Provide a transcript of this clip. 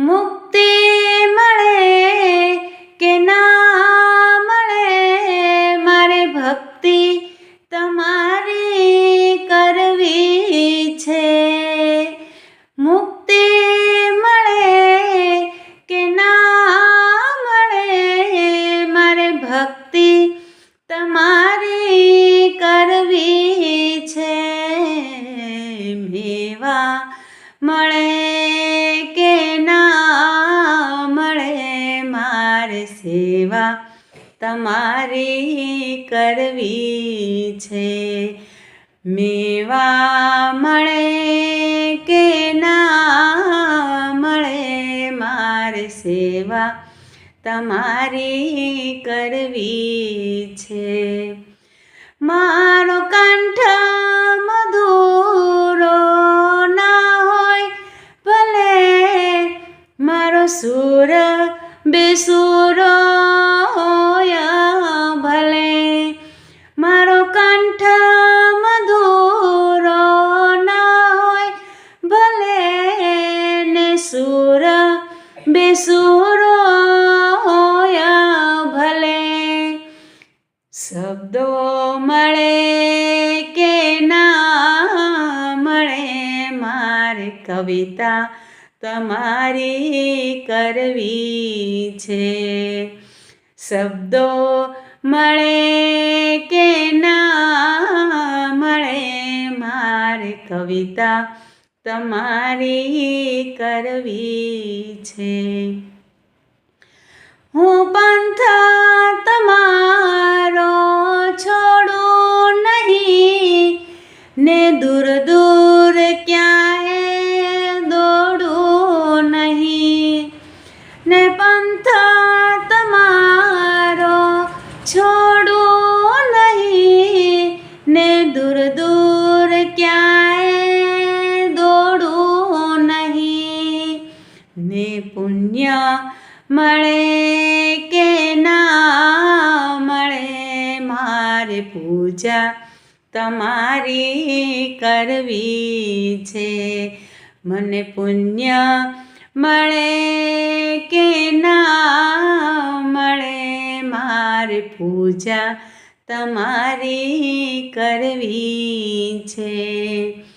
મુક્તિ મળે કે ના મળે? મારે ભક્તિ તમારી કરવી છે. મુક્તિ મળે કે ના મળે? મારે ભક્તિ તમારી કરવી છે. મેવા મળે કે ના મળે, મારે સેવા તમારી કરવી છે. મારો કંઠ મધુરો ના હોય, ભલે મારો સુર બેસુરો બેસુરો ભલે. શબ્દો મળે કે ના મળે, મારે કવિતા તમારી કરવી છે. શબ્દો મળે કે ના મળે, મારે કવિતા તમારી કરવી છે. હું પંથ તમારો છોડું નહીં ને દૂર દૂર પુણ્ય મળે કે ના મળે? મારે પૂજા તમારી કરવી છે. મને પુણ્ય મળે કે ના મળે? મારે પૂજા તમારી કરવી છે.